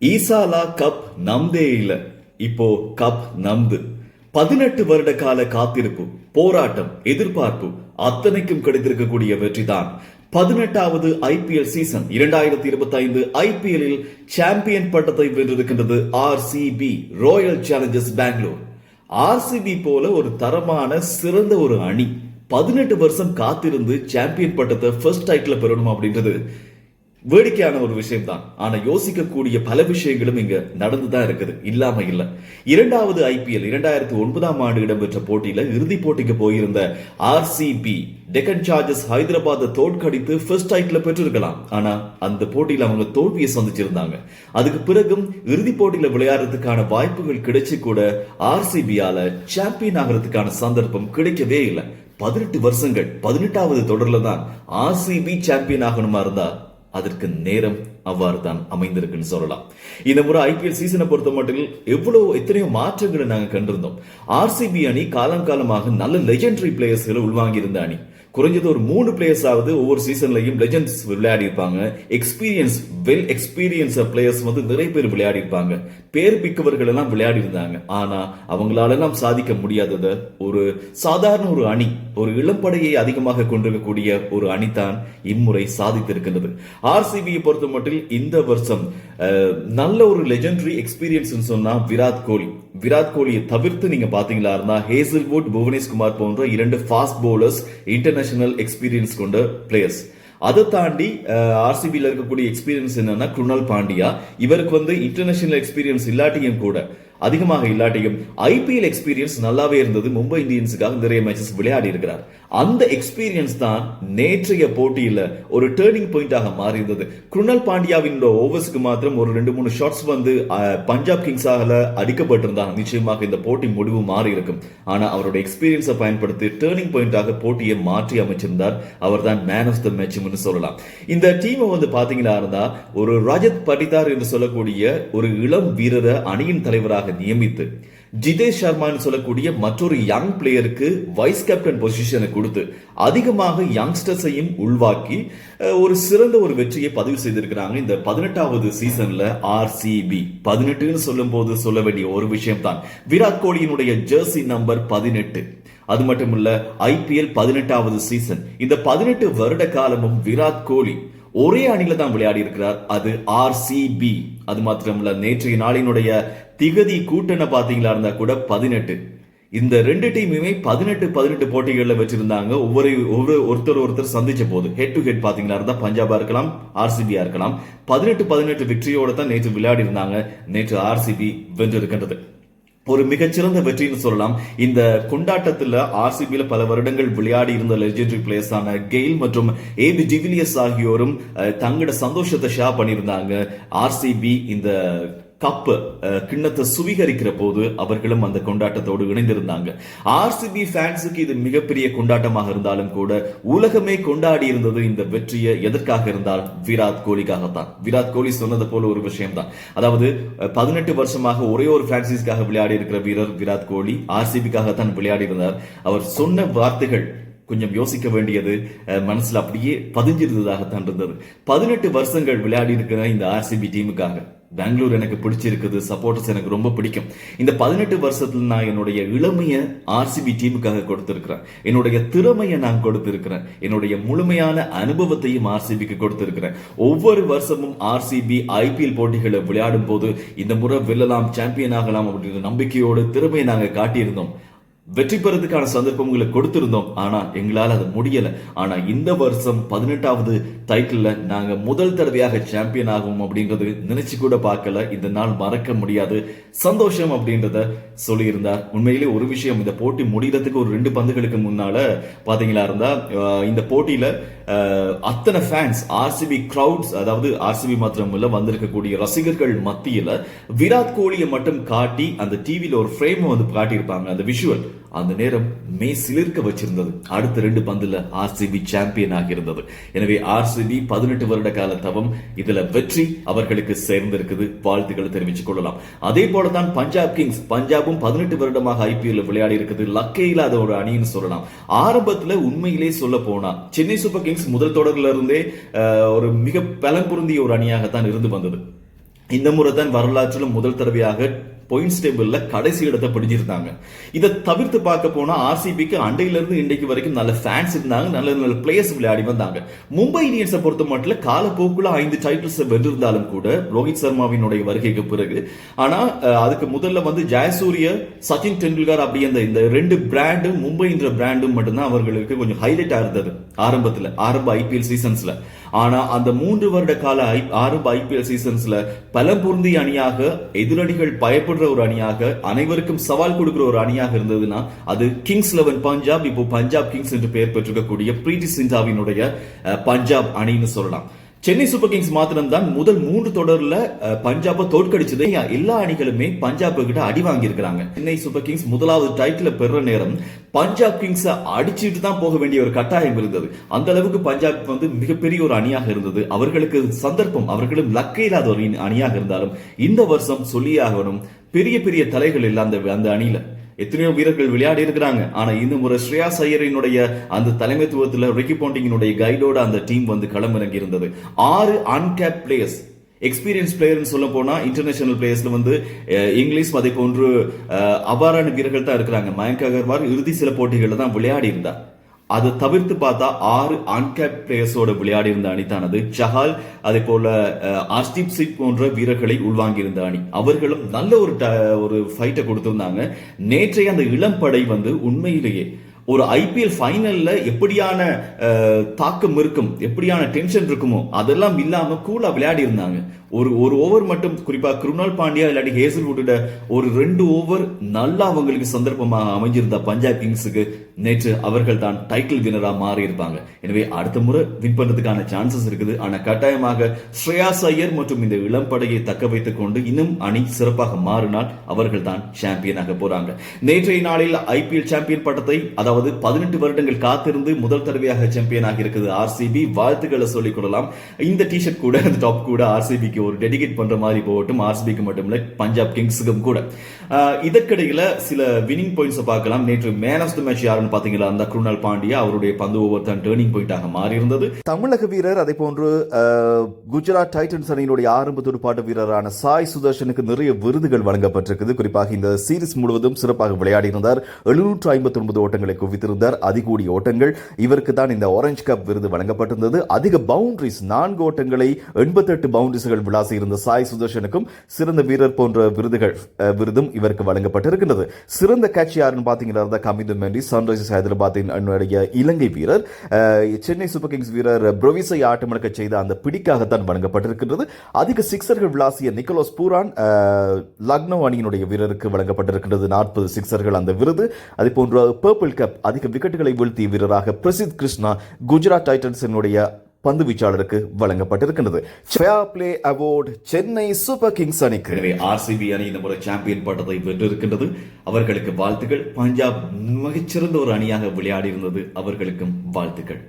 ஈசாலா cup நம்தே இல்ல. இப்போ cup நம்து. பதினெட்டு வருட கால காத்திருப்பு போராட்டம் எதிர்பார்ப்பு அத்தனைக்கும் கிடைத்திருக்கக்கூடிய வெற்றிதான். பதினெட்டாவது ஐபிஎல் சீசன் இரண்டாயிரத்தி இருபத்தி ஐந்து ஐபிஎல்லில் சாம்பியன் பட்டத்தை வென்றிருக்கின்றது RCB royal challengers Bangalore RCB போல ஒரு தரமான சிறந்த ஒரு அணி. பதினெட்டு வருஷம் காத்திருந்து சாம்பியன் பட்டத்தை ஃபர்ஸ்ட் டைட்டில் பெறணும் அப்படின்றது வேடிக்கையான ஒரு விஷயம் தான் ஆனா யோசிக்கக்கூடிய பல விஷயங்களும் இங்க நடந்துதான் இருக்குது. இல்லாம இல்ல. இரண்டாவது ஐபிஎல் இரண்டாயிரத்தி ஒன்பதாம் ஆண்டு இடம்பெற்ற போட்டியில இறுதிப் போட்டிக்கு போயிருந்த ஆர்சிபி டெக்கன் சார்ஜஸ் ஹைதராபாத்தை தோற்கடித்து ஃபர்ஸ்ட் டைட்டில் பெற்றிருக்கலாம். ஆனா அந்த போட்டியில அவங்க தோல்வியை சந்திச்சிருந்தாங்க. அதுக்கு பிறகும் இறுதி போட்டியில விளையாடுறதுக்கான வாய்ப்புகள் கிடைச்சு கூட ஆர்சிபியால சாம்பியன் ஆகிறதுக்கான சந்தர்ப்பம் கிடைக்கவே இல்லை. பதினெட்டு வருஷங்கள் பதினெட்டாவது தொடர்ல தான் ஆர்சிபி சாம்பியன் ஆகணுமா இருந்தா அதற்கு நேரம் அவ்வாறு தான் அமைந்திருக்குன்னு சொல்லலாம். இந்த முறை ஐபிஎல் சீசனை பொறுத்த மட்டும் எவ்வளவு எத்தனையோ மாற்றங்களை நாங்கள் கண்டிருந்தோம். ஆர்சிபி அணி காலம் காலமாக நல்ல லெஜெண்டரி பிளேயர்ஸ்களை உள்வாங்கியிருந்த அணி. குறைஞ்சது ஒரு மூணு பிளேயர்ஸ் ஆகுது ஒவ்வொரு சீசன்லையும் லெஜெண்ட்ஸ் விளையாடி இருப்பாங்க. எக்ஸ்பீரியன்ஸ் வெல் எக்ஸ்பீரியன்ஸ் பிளேயர்ஸ் வந்து நிறைய பேர் விளையாடி இருப்பாங்க. பேர் மிக்கவர்கள் எல்லாம் விளையாடி இருந்தாங்க. ஆனா அவங்களால எல்லாம் சாதிக்க முடியாததை ஒரு சாதாரண ஒரு அணி ஒரு இளம்படையை அதிகமாக கொண்டிருக்கக்கூடிய ஒரு அணி தான் இம்முறை சாதித்திருக்கின்றது. ஆர்சிபியை பொறுத்த மட்டும் இந்த வருஷம் நல்ல ஒரு லெஜெண்டரி எக்ஸ்பீரியன்ஸ் சொன்னா விராட் கோலி. விராட் கோலியை தவிர்த்து நீங்க பாத்தீங்களா இருந்தா ஹேசல்வுட் புவனேஷ்குமார் போன்ற இரண்டு ஃபாஸ்ட் பவுலர்ஸ் இன்டர்நேஷனல் எக்ஸ்பீரியன்ஸ் கொண்ட பிளேயர்ஸ் அதை தாண்டி ஆர்சிபியில் இருக்கக்கூடிய எக்ஸ்பீரியன்ஸ் என்னன்னா குருணால் பாண்டியா. இவருக்கு வந்து இன்டர்நேஷனல் எக்ஸ்பீரியன்ஸ் இல்லாட்டியும் கூட அதிகமாக இல்லாட்டியும் ஐபிஎல் எக்ஸ்பீரியன்ஸ் நல்லாவே இருந்தது. மும்பை இந்தியன்ஸுக்காக நிறைய மேட்சஸ் விளையாடி இருக்கிறார். அந்த எக்ஸ்பீரியன்ஸ் தான் நேற்றைய போட்டியில் ஒரு டேர்னிங் பாயிண்டாக மாறி இருந்தது குருணல் பாண்டியாவின் ஓவர்ஸ்க்கு மாத்திரம் ஒரு ரெண்டு மூணு ஷாட்ஸ் வந்து பஞ்சாப் கிங்ஸாக அடிக்கப்பட்டிருந்தாங்க. நிச்சயமாக இந்த போட்டி முடிவு மாறி இருக்கும் ஆனா அவரோட எக்ஸ்பீரியன்ஸை பயன்படுத்தி டேர்னிங் பாயிண்டாக போட்டியை மாற்றி அமைச்சிருந்தார். அவர் தான் மேன் ஆஃப் த மேட்ச்னு சொல்லலாம். இந்த டீமை வந்து பாத்தீங்கன்னா இருந்தா ஒரு ரஜத் படிதார் என்று சொல்லக்கூடிய ஒரு இளம் வீரரை அணியின் தலைவராக கேப்டனாக நியமித்து ஜிதேஷ் சர்மான்னு சொல்லக்கூடிய மற்றொரு யங் பிளேயருக்கு வைஸ் கேப்டன் பொசிஷனை கொடுத்து அதிகமாக யங்ஸ்டர்ஸையும் உள்வாக்கி ஒரு சிறந்த ஒரு வெற்றியை பதிவு செய்திருக்கிறாங்க இந்த பதினெட்டாவது சீசன்ல ஆர்சிபி பதினெட்டுன்னு சொல்லும் போது சொல்ல வேண்டிய ஒரு விஷயம் தான் விராட் கோலியினுடைய ஜெர்சி நம்பர் பதினெட்டு. அது மட்டும் இல்ல ஐபிஎல் பதினெட்டாவது சீசன் இந்த பதினெட்டு வருட காலமும் விராட் கோலி ஒரே அணியில தான் விளையாடி இருக்கிறார். அது ஆர்சிபி அது மாத்திரமல்ல நேற்றைய நாளினுடைய திகதி கூட்டணை பாத்தீங்களா இருந்தா கூட பதினெட்டு. இந்த ரெண்டு டீமுமே பதினெட்டு பதினெட்டு போட்டிகளில் வச்சிருந்தாங்க ஒவ்வொரு ஒவ்வொரு ஒருத்தர் ஒருத்தர் சந்திச்ச போது ஹெட் டு ஹெட் பாத்தீங்களா இருந்தா பஞ்சாபா இருக்கலாம் ஆர்சிபியா இருக்கலாம். பதினெட்டு பதினெட்டு விக்டரியோட தான் நேற்று விளையாடி இருந்தாங்க. நேற்று ஆர்சிபி வென்றிருக்கின்றது. ஒரு மிகச்சிறந்த வெற்றின்னு சொல்லலாம். இந்த கொண்டாட்டத்துல ஆர்சிபியில் பல வருடங்கள் விளையாடி இருந்த லெஜெண்டரி பிளேயர்ஸான கெயில் மற்றும் ஏபி டிவிலியர்ஸ் ஆகியோரும் அஹ், தங்களோட சந்தோஷத்தை ஷேர் பண்ணியிருந்தாங்க. ஆர்சிபி இந்த கப் கிண்ணத்தை சுவீகரிக்கிற போது அவர்களும் அந்த கொண்டாட்டத்தோடு இணைந்திருந்தாங்க. ஆர்சிபி ஃபேன்ஸுக்கு இது மிகப்பெரிய கொண்டாட்டமாக இருந்தாலும் கூட உலகமே கொண்டாடி இருந்தது இந்த வெற்றியை எதற்காக இருந்தால் விராட் கோலிக்காகத்தான். விராட் கோலி சொன்னது போல ஒரு விஷயம் தான் அதாவது பதினெட்டு வருஷமாக ஒரே ஒரு பிரான்சிஸ்க்காக விளையாடி இருக்கிற வீரர் விராட் கோலி ஆர்சிபிக்காக தான் விளையாடி இருந்தார். அவர் சொன்ன வார்த்தைகள் கொஞ்சம் யோசிக்க வேண்டியது மனசில் மனசுல அப்படியே பதிஞ்சிருந்ததாகத்தான் இருந்தது. பதினெட்டு வருஷங்கள் விளையாடி இருக்கிற இந்த ஆர்சிபி டீமுக்காக பெங்களூர் எனக்கு பிடிச்சிருக்குது சப்போர்ட்டர்ஸ் எனக்கு ரொம்ப பிடிக்கும். இந்த பதினெட்டு வருஷத்துல நான் என்னுடைய இளமையை ஆர்சிபி டீமுக்காக கொடுத்திருக்கிறேன். என்னுடைய திறமையை நான் கொடுத்திருக்கிறேன். என்னுடைய முழுமையான அனுபவத்தையும் ஆர்சிபிக்கு கொடுத்திருக்கிறேன். ஒவ்வொரு வருஷமும் ஆர்சிபி ஐபிஎல் போட்டிகளை விளையாடும் போது இந்த முறை வெல்லலாம் சாம்பியன் ஆகலாம் அப்படின்ற நம்பிக்கையோடு திறமையை நாங்கள் காட்டியிருந்தோம். வெற்றி பெறதுக்கான சந்தர்ப்பங்களை கொடுத்திருந்தோம். ஆனா எங்களால் அது முடியல. ஆனா இந்த வருஷம் பதினெட்டாவது டைட்டில் நாங்க முதல் தடவையாக சாம்பியன் ஆகும் அப்படின்றது நினைச்சு கூட பார்க்கல. இந்த நாள் மறக்க முடியாது. சந்தோஷம் அப்படின்றத சொல்லியிருந்தார். உண்மையிலே ஒரு விஷயம் இந்த போட்டி முடியறதுக்கு ஒரு ரெண்டு பந்துகளுக்கு முன்னால பாத்தீங்களா இருந்தா இந்த போட்டியில அத்தனை ஃபேன்ஸ் ஆர்சிபி க்ரௌட்ஸ் அதாவது ஆர்சிபி மாத்திரம் இல்ல வந்திருக்கக்கூடிய ரசிகர்கள் மத்தியில விராட் கோலியை மட்டும் காட்டி அந்த டிவியில ஒரு ஃப்ரேம் வந்து காட்டியிருப்பாங்க அந்த விஷுவல் அந்த நேரம் மே சிலிர்க்க வச்சிருந்தது. அடுத்த ரெண்டு பந்துல ஆர்சிபி சாம்பியன் ஆகியிருந்தது. எனவே ஆர்சிபி பதினெட்டு வருட கால தவம் இதுல வெற்றி அவர்களுக்கு சேர்ந்திருக்குது. வாழ்த்துக்களை தெரிவித்துக் கொள்ளலாம். அதே போல தான் பஞ்சாப் கிங்ஸ் பஞ்சாபும் பதினெட்டு வருடமாக ஐபிஎல் விளையாடி இருக்குது. லக்கே இல்லாத ஒரு அணின்னு சொல்லலாம். ஆரம்பத்துல உண்மையிலே சொல்ல போனா சென்னை சூப்பர் கிங்ஸ் முதல் தொடர்ல இருந்தே ஒரு மிக பலம் பொருந்திய ஒரு அணியாகத்தான் இருந்து வந்தது. இந்த முறை தான் வரலாற்றிலும் முதல் தடவையாக பாயிண்ட்ஸ் டேபிள்ல கடைசி இடத்தை பிடிச்சிருந்தாங்க. இதை தவிர்த்து பார்க்க போனா ஆர்சிபிக்கு அண்டையில இருந்து இன்றைக்கு வரைக்கும் நல்ல ஃபேன்ஸ் இருந்தாங்க நல்ல நல்ல பிளேயர்ஸ் விளையாடி வந்தாங்க. மும்பை இந்தியன்ஸை பொறுத்த மட்டும் காலப்போக்குல ஐந்து டைட்டில்ஸ் வென்றிருந்தாலும் கூட ரோஹித் சர்மாவினுடைய வருகைக்கு பிறகு ஆனா அதுக்கு முதல்ல வந்து ஜெயசூரிய சச்சின் டெண்டுல்கர் அப்படி அந்த இந்த ரெண்டு பிராண்டும் மும்பைன்ற பிராண்டும் மட்டும்தான் அவர்களுக்கு கொஞ்சம் ஹைலைட்டாக இருந்தது ஆரம்பத்துல ஆரம்ப ஐபிஎல் சீசன்ஸ்ல ஆனா அந்த மூன்று வருட கால ஐ- ஆரம்ப ஐபிஎல் சீசன்ஸ்ல பல பொருந்திய அணியாக எதிரணிகள் பயப்படுற ஒரு அணியாக அனைவருக்கும் சவால் கொடுக்கிற ஒரு அணியாக இருந்ததுன்னா அது கிங்ஸ் லெவன் பஞ்சாப். இப்போ பஞ்சாப் கிங்ஸ் என்று பெயர் பெற்றிருக்கக்கூடிய பிரீத்தி சிந்தாவினுடைய அஹ், பஞ்சாப் அணின்னு சொல்லலாம். சென்னை சூப்பர் கிங்ஸ் மாத்திரம்தான் முதல் மூன்று தொடர்ல பஞ்சாபை தோற்கடிச்சது. எல்லா அணிகளுமே பஞ்சாப் கிட்ட அடி வாங்கியிருக்கிறாங்க. சென்னை சூப்பர் கிங்ஸ் முதலாவது டைட்டில் பெற நேரம் பஞ்சாப் கிங்ஸ் அடிச்சுட்டு தான் போக வேண்டிய ஒரு கட்டாயம் இருந்தது. அந்த அளவுக்கு பஞ்சாப் வந்து மிகப்பெரிய ஒரு அணியாக இருந்தது. அவர்களுக்கு சந்தர்ப்பம் அவர்களும் லக்க இல்லாத ஒரு அணியாக இருந்தாலும் இந்த வருஷம் சொல்லியாகணும் பெரிய பெரிய தலைகள் இல்லை அந்த அந்த அணியில. எத்தனையோ வீரர்கள் விளையாடி இருக்கிறாங்க. ஆனா இந்த முறை ஸ்ரேயா சையரினுடைய அந்த தலைமைத்துவத்துல ரிக்கி பாண்டிங்கினுடைய கைடோட அந்த டீம் வந்து களமிறங்கி இருந்தது ஆறு அன்கேப் பிளேயர்ஸ் எக்ஸ்பீரியன்ஸ் பிளேயர்னு சொல்ல போனா இன்டர்நேஷனல் பிளேயர்ஸ்ல வந்து இங்கிலீஷ் அதை போன்று அபாரான அவ்வாறான வீரர்கள் தான் இருக்கிறாங்க. மயங்க் அகர்வால் இறுதி சில போட்டிகளில் தான் விளையாடி இருந்தார். அதை தவிர்த்து பார்த்தா ஆறு ஆன்கேப் பிளேயர்ஸோட விளையாடி இருந்த அணிதானது சஹால் அதே போல அஹ், சிங் போன்ற வீரர்களை உள்வாங்கி இருந்த அணி. அவர்களும் நல்ல ஒரு ட- ஒரு ஃபைட்டை கொடுத்திருந்தாங்க. நேற்றைய அந்த இளம் படை வந்து உண்மையிலேயே ஒரு ஐபிஎல் ஃபைனல்ல எப்படியான தாக்கம் இருக்கும் எப்படியான டென்ஷன் இருக்குமோ அதெல்லாம் இல்லாம கூலா விளையாடி இருந்தாங்க ஒரு ஒரு ஓவர் மட்டும் குறிப்பாக குருணால் பாண்டியா இல்லாட்டி ஹேசல்வுட்டோட ஒரு ரெண்டு ஓவர் நல்லா அவங்களுக்கு சந்தர்ப்பமாக அமைஞ்சிருந்த பஞ்சாப் கிங்ஸுக்கு நேற்று அவர்கள் தான் டைட்டில் வினரா மாறி இருப்பாங்க. எனவே அடுத்த முறை வின் பண்றதுக்கான சான்சஸ் இருக்குது. ஆனா கட்டாயமாக ஸ்ரேயாஸ் ஐயர் மற்றும் இந்த இளம் படையை தக்க வைத்துக் கொண்டு இன்னும் அணி சிறப்பாக மாறினால் அவர்கள் தான் சாம்பியனாக போறாங்க. நேற்றைய நாளில் ஐபிஎல் சாம்பியன் பட்டத்தை அதாவது பதினெட்டு வருடங்கள் காத்திருந்து முதல் தடவையாக சாம்பியனாக இருக்குது ஆர்சிபி வாழ்த்துக்களை சொல்லிக் கொள்ளலாம். இந்த டிஷர்ட் கூட அந்த டாப் கூட ஆர்சிபிக்கு ஒரு டெடிகேட் பண்ற மாதிரி போகட்டும் ஆர்சிபிக்கு மட்டும் இல்லை பஞ்சாப் கிங்ஸுக்கும் கூட. இதற்கிடையில் சில வினிங் பாயிண்ட்ஸை பார்க்கலாம். நேற்று மேன் ஆஃப் த மேட்ச் யாருன்னு பார்த்தீங்களா? அந்த குருணால் பாண்டியா அவருடைய பந்து ஓவர் தான் டேர்னிங் பாயிண்டாக மாறி இருந்தது தமிழக வீரர் அதே போன்று குஜராத் டைட்டன்ஸ் அணியினுடைய ஆரம்ப துடுப்பாட்ட வீரரான சாய் சுதர்ஷனுக்கு நிறைய விருதுகள் வழங்கப்பட்டிருக்குது. குறிப்பாக இந்த சீரிஸ் முழுவதும் சிறப்பாக விளையாடி இருந்தார் எழுநூற்று ஐம்பத்தி ஒன்பது ஓட்டங்களை குவித்திருந்தார். அதிகூடிய ஓட்டங்கள். இவருக்கு தான் இந்த ஆரஞ்சு கப் விருது வழங்கப்பட்டிருந்தது. அதிக பவுண்டரிஸ் நான்கு ஓட்டங்களை எண்பத்தெட்டு பவுண்டரிஸ்கள் விளாசி இருந்த சாய் சுதர்ஷனுக்கும் சிறந்த வீரர் போன்ற விருதுகள் விருதும் இவருக்கு வழங்கப்பட்டிருக்கின்றது. சிறந்த கேட்ச் யாருன்னு பார்த்தீங்கன்னா கமிது மெண்டி சன்ரைசர்ஸ் ஹைதராபாத்தின் அணியுடைய இலங்கை வீரர். சென்னை சூப்பர் கிங்ஸ் வீரர் ப்ரொவிசை ஆட்டமிழக்க செய்த அந்த பிடிக்காகத்தான் வழங்கப்பட்டிருக்கின்றது. அதிக சிக்சர்கள் விளாசிய நிக்கோலோஸ் பூரான் லக்னோ அணியினுடைய வீரருக்கு வழங்கப்பட்டிருக்கின்றது நாற்பது சிக்சர்கள் அந்த விருது. அதே போன்று பர்பிள் கப் அதிக விக்கெட்டுகளை வீழ்த்திய வீரராக பிரசித் கிருஷ்ணா குஜராத் டைட்டன்ஸினுடைய பந்து வீச்சாளருக்கு வழங்கப்பட்டிருக்கின்றது. Fair play award Chennai super kings அணிக்கு. எனவே ஆர்சிபி அணி இந்த முறை சாம்பியன் பட்டத்தை வென்றிருக்கின்றது. அவர்களுக்கு வாழ்த்துக்கள். பஞ்சாப் மிகச்சிறந்த ஒரு அணியாக விளையாடி இருந்தது. அவர்களுக்கும் வாழ்த்துக்கள்.